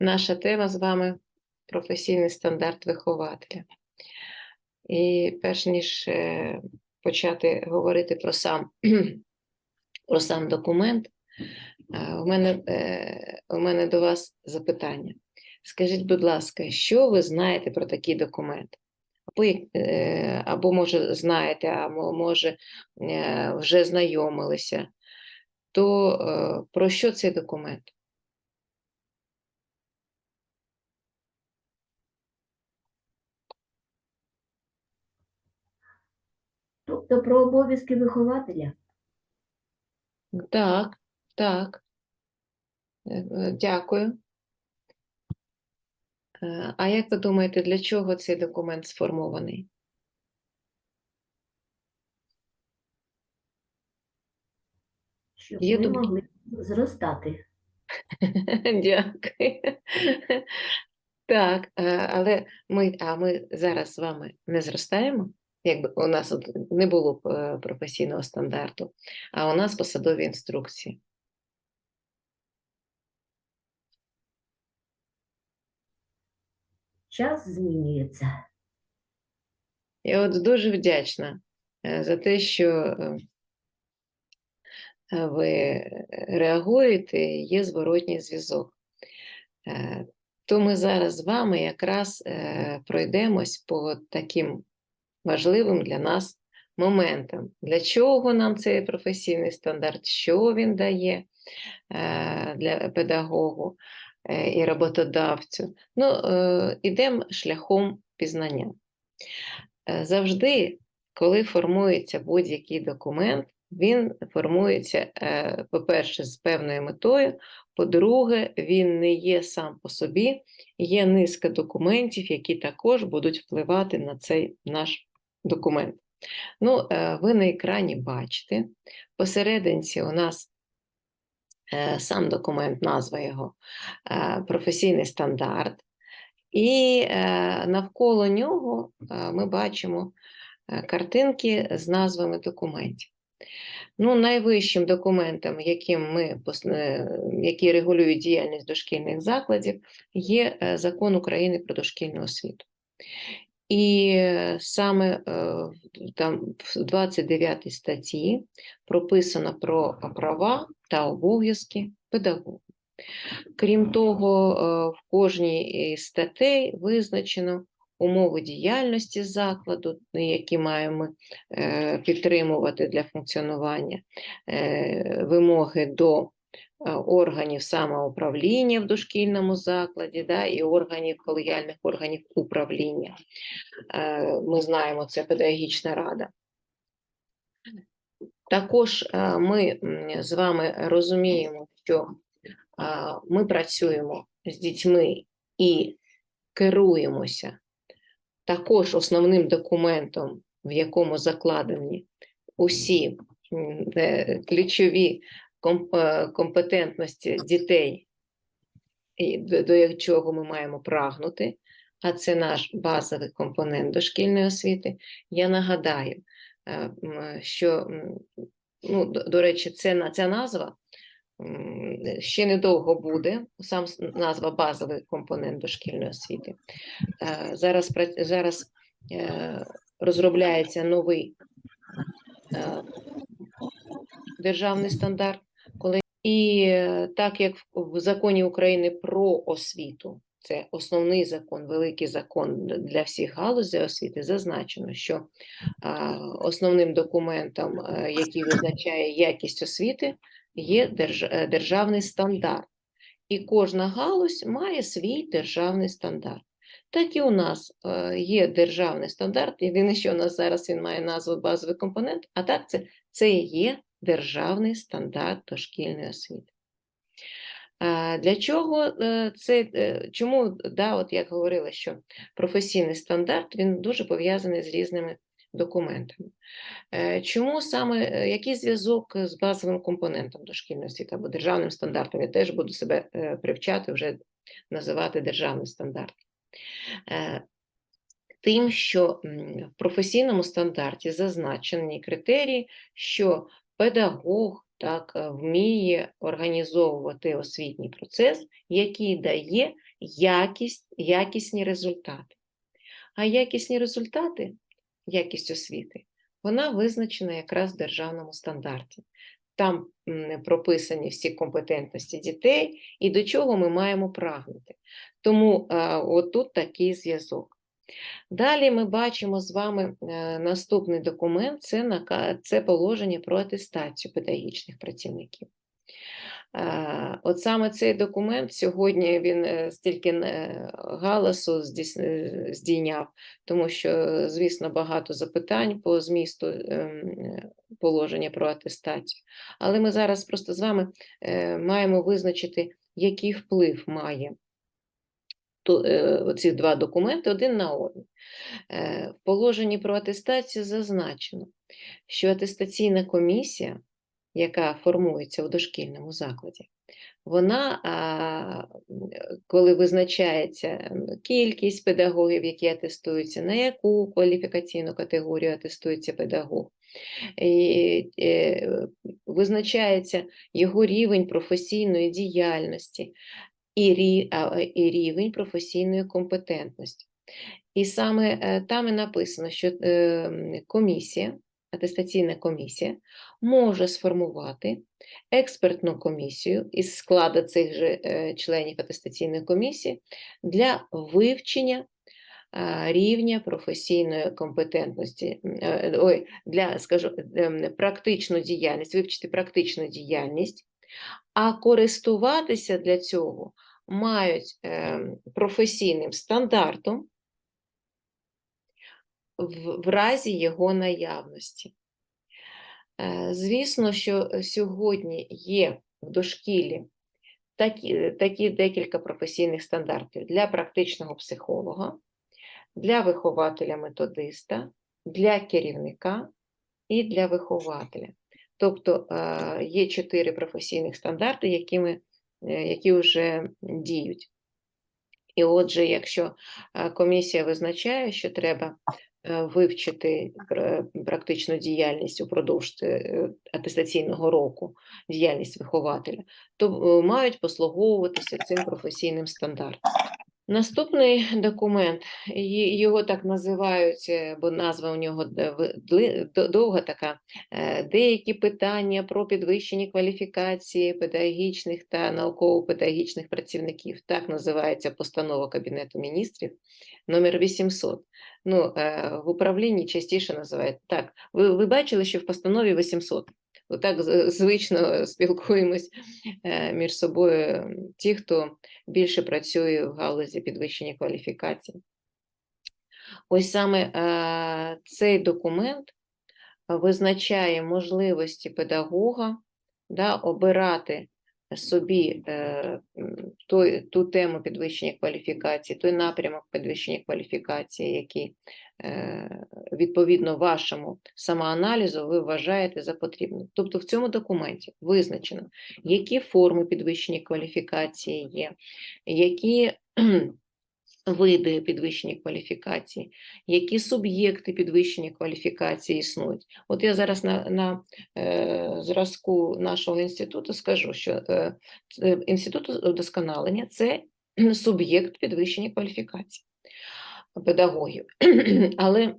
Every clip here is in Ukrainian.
Наша тема з вами професійний стандарт вихователя. І перш ніж е, почати говорити про сам, про сам документ, е, у мене, е, у мене до вас запитання. Скажіть, будь ласка, що ви знаєте про такий документ? Або, е, або може, знаєте, або може е, вже знайомилися, то е, про що цей документ? Тобто про обов'язки вихователя. Так, так. Е, е, Дякую. Е, А як ви думаєте, для чого цей документ сформований? щоб Є ми думки? могли зростати. Дякую. Так, але ми, а ми зараз з вами не зростаємо, якби у нас не було б е, професійного стандарту, а у нас посадові інструкції. Час змінюється. Я от дуже вдячна е, за те, що е, ви реагуєте, є зворотній зв'язок. То ми зараз з вами якраз пройдемось по таким важливим для нас моментам. Для чого нам цей професійний стандарт, що він дає е, для педагогу е, і роботодавцю. Ну, е, ідемо шляхом пізнання. Завжди, коли формується будь-який документ, він формується, по-перше, з певною метою, по-друге, він не є сам по собі, є низка документів, які також будуть впливати на цей наш документ. Ну, е, ви на екрані бачите, посерединці у нас е, сам документ, назва його е, професійний стандарт. І навколо нього ми бачимо картинки з назвами документів. Ну, найвищим документом, яким ми, які регулюють діяльність дошкільних закладів, є Закон України про дошкільну освіту. І саме е, там в 29 статті прописано про права та обов'язки педагога. Крім того, е, в кожній із статей визначено умови діяльності закладу, які маємо е, підтримувати для функціонування, вимоги до органів самоуправління в дошкільному закладі да, і органів колегіальних органів управління. Е, Ми знаємо, це педагогічна рада. Також е, ми з вами розуміємо, що ми працюємо з дітьми і керуємося також основним документом, в якому закладені усі е, ключові компетентності дітей, до, чого ми маємо прагнути, а це наш базовий компонент дошкільної освіти. Я нагадаю, е, що, ну, до, речі, це, ця назва ще недовго буде, сам назва базовий компонент дошкільної освіти. Е, Зараз, зараз е, розробляється новий е, державний стандарт, і так як в- в законі України про освіту, це основний закон, великий закон для всіх галузей освіти, зазначено, що основним документом, е, який визначає якість освіти, є е, державний стандарт. І кожна галузь має свій державний стандарт. Так і у нас е, є державний стандарт. Єдине, що у нас зараз він має назву базовий компонент, а так це, це є державний стандарт дошкільної освіти. Для чого е, це, е, чому, да, от як говорила, що професійний стандарт він дуже пов'язаний з різними документами. Е, Чому саме який зв'язок з базовим компонентом дошкільної освіти або державним стандартом? Я теж буду себе привчати вже називати державний стандарт. Тим, що в професійному стандарті зазначені критерії, що педагог так е, вміє організовувати освітній процес, який дає якість, якісні результати. А якісні результати, якість освіти, вона визначена якраз в державному стандарті. Там прописані всі компетентності дітей і до чого ми маємо прагнути. Тому е, отут такий зв'язок. Далі ми бачимо з вами е, наступний документ це, це положення про атестацію педагогічних працівників. Е, От саме цей документ сьогодні він е, стільки галасу здійняв, тому що, звісно, багато запитань по змісту ем, положення про атестацію. Але ми зараз просто з вами маємо визначити, який вплив має е, оці два документи один на один. Е, В положенні про атестацію зазначено, що атестаційна комісія, яка формується у дошкільному закладі, вона, коли визначається кількість педагогів, які атестуються, на яку кваліфікаційну категорію атестується педагог, і, е, визначається його рівень професійної діяльності і, рі- і рівень професійної компетентності. І саме е, там і написано, що е, комісія, атестаційна комісія, може сформувати експертну комісію із складу цих же е, членів атестаційної комісії для вивчення рівня професійної компетентності, е, ой, для, скажу, практичну діяльність, вивчити практичну діяльність, а користуватися для цього мають ем, професійним стандартом в, разі його наявності. Е, Звісно, що сьогодні є в дошкілі такі, такі декілька професійних стандартів для практичного психолога, для вихователя-методиста, для керівника і для вихователя. Тобто е, є чотири професійних стандарти, які, ми, е, які вже діють. І отже, якщо е, комісія визначає, що треба е, вивчити практичну діяльність упродовж е, атестаційного року, діяльність вихователя, то е, мають послуговуватися цим професійним стандартом. Наступний документ, його так називають, е, бо назва у нього довга така. е, Деякі питання про підвищення кваліфікації педагогічних та науково-педагогічних працівників. Так називається постанова Кабінету міністрів номер 800. Ну, е, в управлінні частіше називають так. Ви, ви бачили, що в постанові 800. Отак звично спілкуємось е, між собою ті, хто більше працює в галузі підвищення кваліфікації. Ось саме е, цей документ визначає можливості педагога да, обирати собі е, той, ту тему підвищення кваліфікації, той напрямок підвищення кваліфікації, який е, відповідно вашому самоаналізу ви вважаєте за потрібне. Тобто в цьому документі визначено, які форми підвищення кваліфікації є, які види підвищення кваліфікації, які суб'єкти підвищення кваліфікації існують. От я зараз на, на е, зразку нашого інституту скажу, що е, інститут удосконалення це суб'єкт підвищення кваліфікації педагогів. Але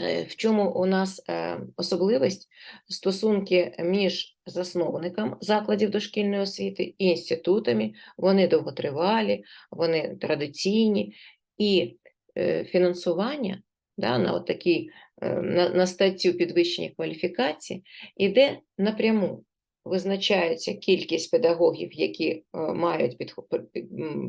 е, в чому у нас е, особливість стосунки між засновником закладів дошкільної освіти і інститутами, вони довготривалі, вони традиційні, і е, фінансування да, на, от такий, е, на, на статтю підвищення кваліфікації іде напряму. Визначається кількість педагогів, які е, мають під-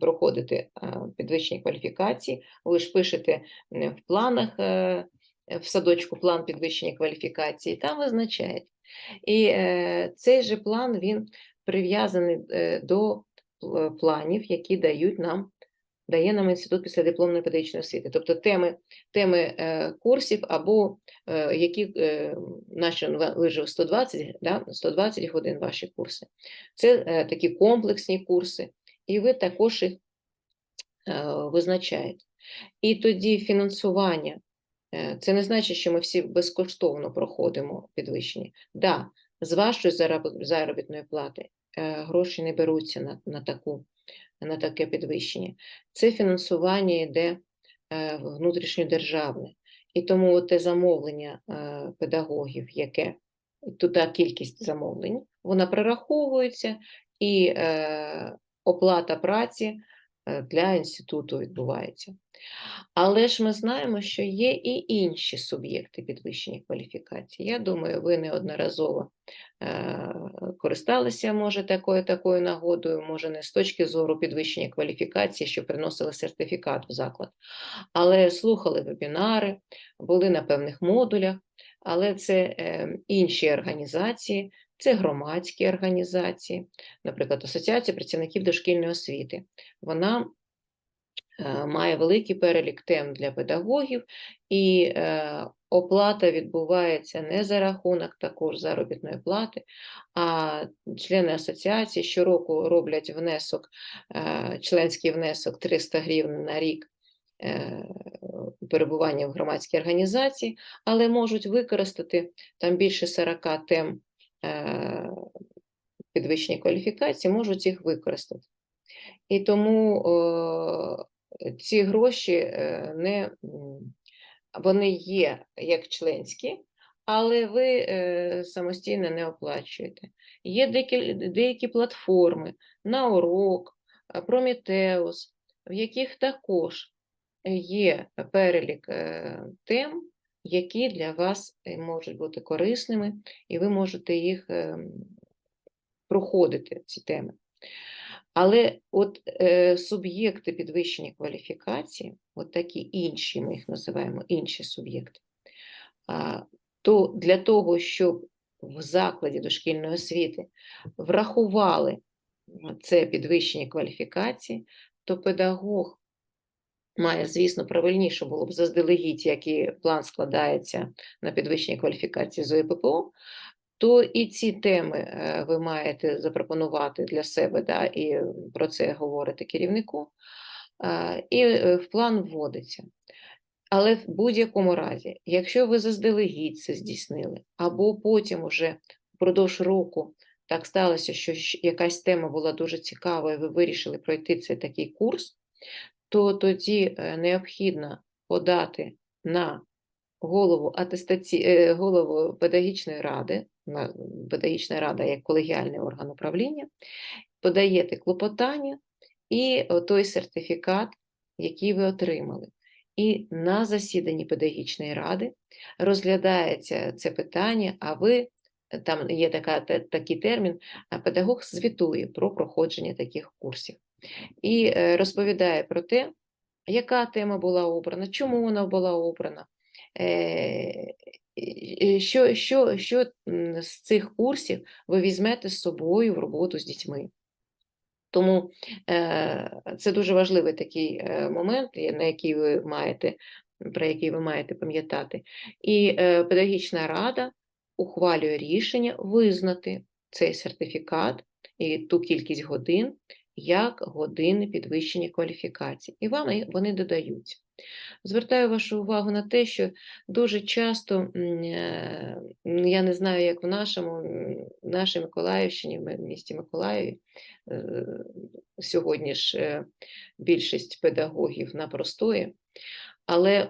проходити е, підвищення кваліфікації. Ви ж пишете в планах е, в садочку план підвищення кваліфікації, там визначають. І е, цей же план він прив'язаний е, до планів, які дають нам, дає нам інститут післядипломної педагогічної освіти. Тобто теми, теми е, курсів або е, які е, наші ж 120, да, 120 годин ваші курси. Це е, такі комплексні курси, і ви також їх е, визначаєте. І тоді фінансування Це не значить, що ми всі безкоштовно проходимо підвищення. Да, з вашої заробітної плати е, гроші не беруться на, на, таку, на таке підвищення. Це фінансування йде е, внутрішньодержавне. І тому те замовлення е, педагогів, яке та кількість замовлень, вона прораховується, і е, оплата праці е, для інституту відбувається. Але ж ми знаємо, що є і інші суб'єкти підвищення кваліфікації. Я думаю, ви неодноразово е, користалися, може, такою такою нагодою, може, не з точки зору підвищення кваліфікації, що приносили сертифікат в заклад, але слухали вебінари, були на певних модулях, але це е, інші організації, це громадські організації, наприклад, Асоціація працівників дошкільної освіти. Вона е, має великий перелік тем для педагогів, і е, оплата відбувається не за рахунок також заробітної плати, а члени асоціації щороку роблять внесок, е, членський внесок 300 гривень на рік перебування в громадській організації, але можуть використати там більше 40 тем підвищення кваліфікації, можуть їх використати. І тому е, ці гроші е, не, вони є як членські, але ви е, самостійно не оплачуєте. Є деякі, деякі платформи на урок, е, Прометеус, в яких також є перелік е, тем, які для вас е, можуть бути корисними, і ви можете їх ем, проходити, ці теми. Але от е, суб'єкти підвищення кваліфікації, от такі інші, ми їх називаємо інші суб'єкти, то для того, щоб в закладі дошкільної освіти врахували це підвищення кваліфікації, то педагог має, звісно, правильніше було б заздалегідь, який план складається на підвищення кваліфікації з ОІППО, то і ці теми е, ви маєте запропонувати для себе, да, і про це говорити керівнику, і е, в план вводиться. Але в будь-якому разі, якщо ви заздалегідь це здійснили, або потім уже впродовж року так сталося, що якась тема була дуже цікава, і ви вирішили пройти цей такий курс, то тоді е, необхідно подати на голову атестаці... е, голову педагогічної ради, на- педагогічна рада як колегіальний орган управління, подаєте клопотання і той сертифікат, який ви отримали. І на засіданні педагогічної ради розглядається це питання, а ви там є така, такий термін, а педагог звітує про проходження таких курсів і е, розповідає про те, яка тема була обрана, чому вона була обрана, е, що, що, що з цих курсів ви візьмете з собою в роботу з дітьми. Тому е, це дуже важливий такий момент, на який ви маєте, про який ви маєте пам'ятати. І педагогічна рада ухвалює рішення визнати цей сертифікат і ту кількість годин як години підвищення кваліфікації. І вам вони додаються. Звертаю вашу увагу на те, що дуже часто, е, я не знаю, як в нашому, в нашій Миколаївщині, в місті Миколаєві, е, сьогодні ж е, більшість педагогів на простої, але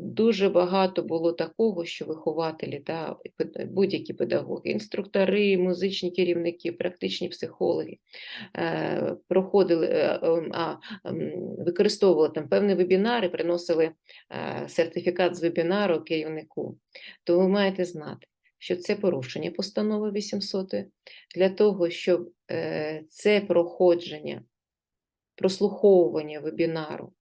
дуже багато було такого, що вихователі, да, будь-які педагоги, інструктори, музичні керівники, практичні психологи е, проходили, е, ем, а, ем, використовували там певні вебінари, приносили е, сертифікат з вебінару керівнику, то ви маєте знати, що це порушення постанови 800 для того, щоб е, це проходження, прослуховування вебінару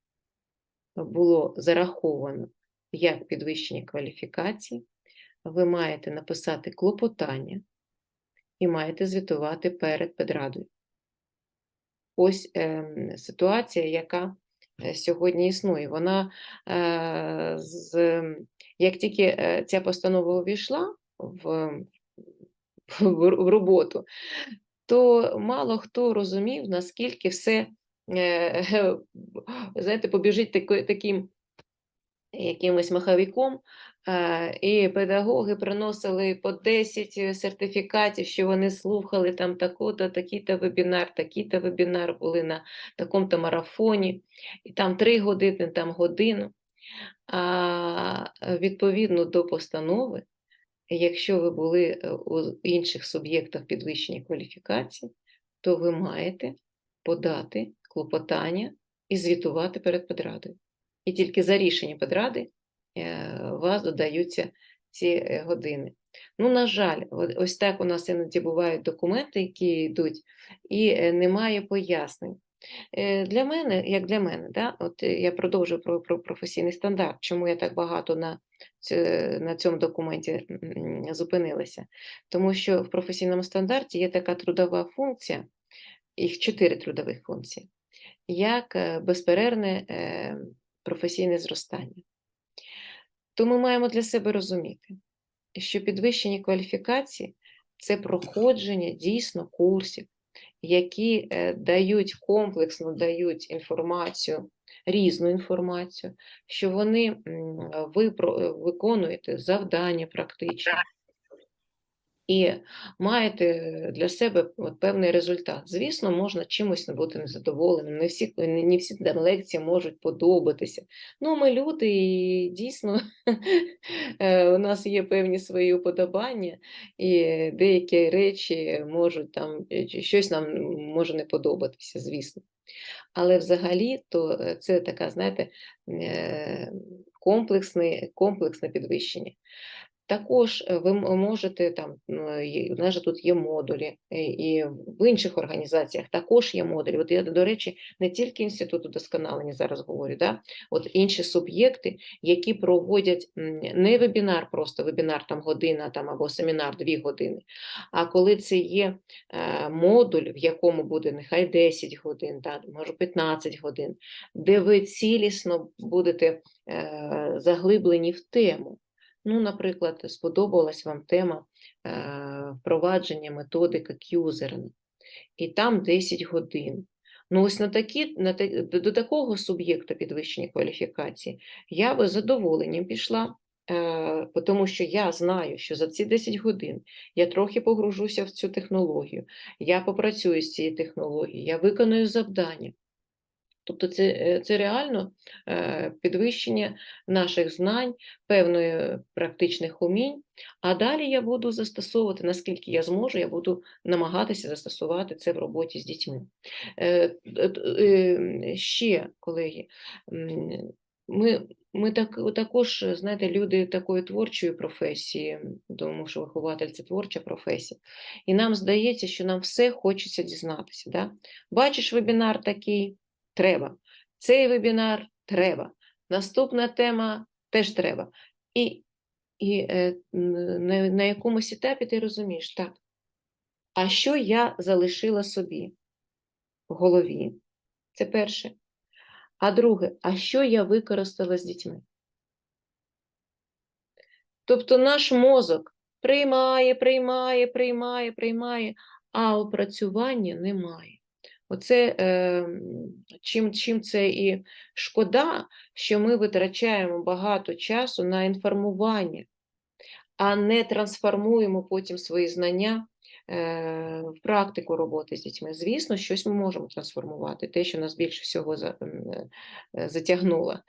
було зараховано як підвищення кваліфікації, ви маєте написати клопотання і маєте звітувати перед педрадою. Ось ем, ситуація, яка е, сьогодні існує. Вона е, з, як тільки е, ця постанова увійшла в, в, в роботу, то мало хто розумів, наскільки все, е, знаєте, побіжить таким якимось маховиком, е, і педагоги приносили по 10 сертифікатів, що вони слухали там таку-то, такий-то вебінар, такий-то вебінар були на такому-то марафоні, і там 3 години, там годину. А е, відповідно до постанови, якщо ви були е, у інших суб'єктах підвищення кваліфікації, то ви маєте подати клопотання і звітувати перед педрадою. І тільки за рішенням педради е, вас додаються ці е, години. Ну, на жаль, ось так у нас іноді бувають документи, які йдуть, і е, немає пояснень. Для мене, як для мене, да, от я продовжую про, про професійний стандарт, чому я так багато на, на цьому документі зупинилася. Тому що в професійному стандарті є така трудова функція, їх чотири трудових функції, як е, безперервне е, професійне зростання. То ми маємо для себе розуміти, що підвищення кваліфікації це проходження дійсно курсів, які е, дають комплексно дають інформацію, різну інформацію, що вони ви виконуєте завдання практичні і маєте для себе от певний результат. Звісно, можна чимось не бути незадоволеним. Не всі, не всі там лекції можуть подобатися. Ну, ми люди, і дійсно е, у нас є певні свої уподобання, і деякі речі можуть там е, щось нам може не подобатися, звісно. Але взагалі, то е, це така, знаєте, комплексне, комплексне підвищення. Також е, ви можете там, у нас же тут є модулі, е, і в інших організаціях також є модулі. От я, до речі, не тільки інститут удосконалення зараз говорю, да? от інші суб'єкти, які проводять не вебінар, просто вебінар там година там, або семінар дві години, а коли це є е, модуль, в якому буде нехай 10 годин, да, може 15 годин, де ви цілісно будете заглиблені в тему. Ну, наприклад, сподобалась вам тема е, впровадження методики К'юзерна, і там 10 годин. Ну, ось на такі, на, та- до, такого суб'єкта підвищення кваліфікації я би з задоволенням пішла, е, тому що я знаю, що за ці 10 годин я трохи погружуся в цю технологію, я попрацюю з цією технологією, я виконую завдання. Тобто це, е, це реально е, підвищення наших знань, певної практичних умінь, а далі я буду застосовувати, наскільки я зможу, я буду намагатися застосувати це в роботі з дітьми. Е, Ще, колеги, ми, ми так, також, знаєте, люди такої творчої професії, тому що вихователь це творча професія, і нам здається, що нам все хочеться дізнатися. Да? Бачиш вебінар такий, треба. Цей вебінар треба. Наступна тема теж треба. І, і е, на, на якомусь етапі ти розумієш, так, а що я залишила собі в голові? Це перше. А друге, а що я використала з дітьми? Тобто наш мозок приймає, приймає, приймає, приймає, а опрацювання немає. Оце е, чим, чим це і шкода, що ми витрачаємо багато часу на інформування, а не трансформуємо потім свої знання е, в практику роботи з дітьми. Звісно, щось ми можемо трансформувати, те, що нас більше всього е, затягнуло.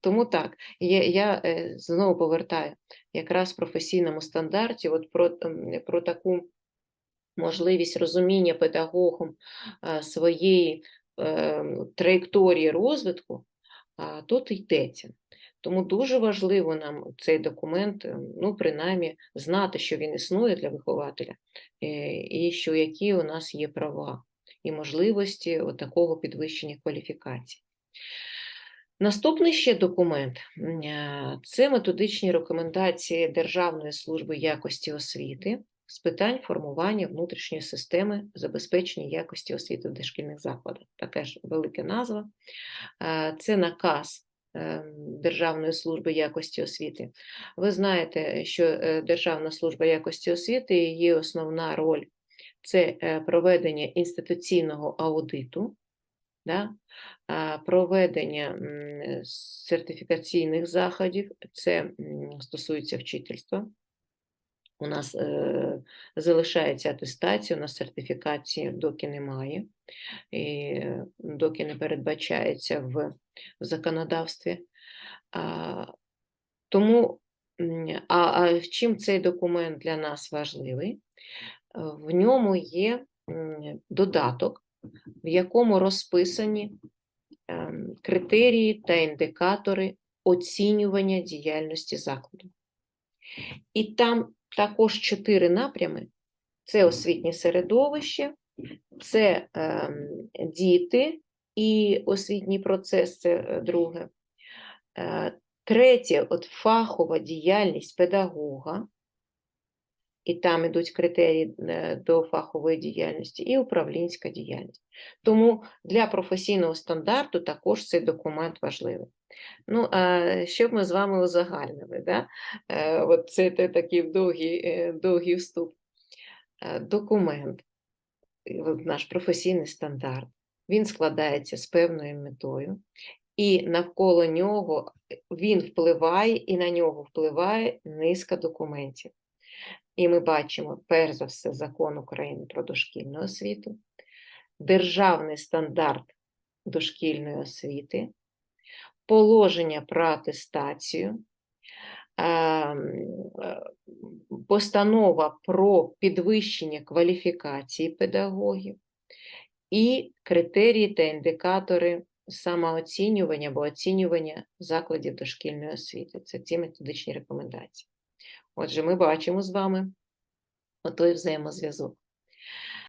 Тому так, я, я е, знову повертаю якраз професійному стандарті от про, ем, про таку можливість розуміння педагогом своєї е, траєкторії розвитку, тут йдеться. Тому дуже важливо нам цей документ, е, ну, принаймні, знати, що він існує для вихователя, е, і що які у нас є права і можливості такого підвищення кваліфікації. Наступний ще документ це методичні рекомендації Державної служби якості освіти з питань формування внутрішньої системи забезпечення якості освіти в дошкільних закладах. Така ж велика назва. Е, Це наказ е, Державної служби якості освіти. Ви знаєте, що е, Державна служба якості освіти її основна роль це проведення інституційного аудиту да? проведення сертифікаційних заходів, це стосується вчительства. У нас е, залишається атестація, у нас сертифікації доки немає, і доки не передбачається в законодавстві. А, тому, а, а чим цей документ для нас важливий? В ньому є додаток, в якому розписані ем, критерії та індикатори оцінювання діяльності закладу. І там також чотири напрями: це освітнє середовище, це ем, діти і освітній процес це е, друге. Е, Третє от фахова діяльність педагога, і там ідуть критерії е, до фахової діяльності, і управлінська діяльність. Тому для професійного стандарту також цей документ важливий. Ну, а щоб ми з вами узагальнили, да? Е, от це такий довгий, е, довгий вступ. Е, Документ, наш професійний стандарт, він складається з певною метою, і навколо нього він впливає, і на нього впливає низка документів. І ми бачимо, перш за все, закон України про дошкільну освіту, державний стандарт дошкільної освіти, положення про атестацію, е, постанова про підвищення кваліфікації педагогів і критерії та індикатори самооцінювання або оцінювання закладів дошкільної освіти. Це ці методичні рекомендації. Отже, ми бачимо з вами отой взаємозв'язок.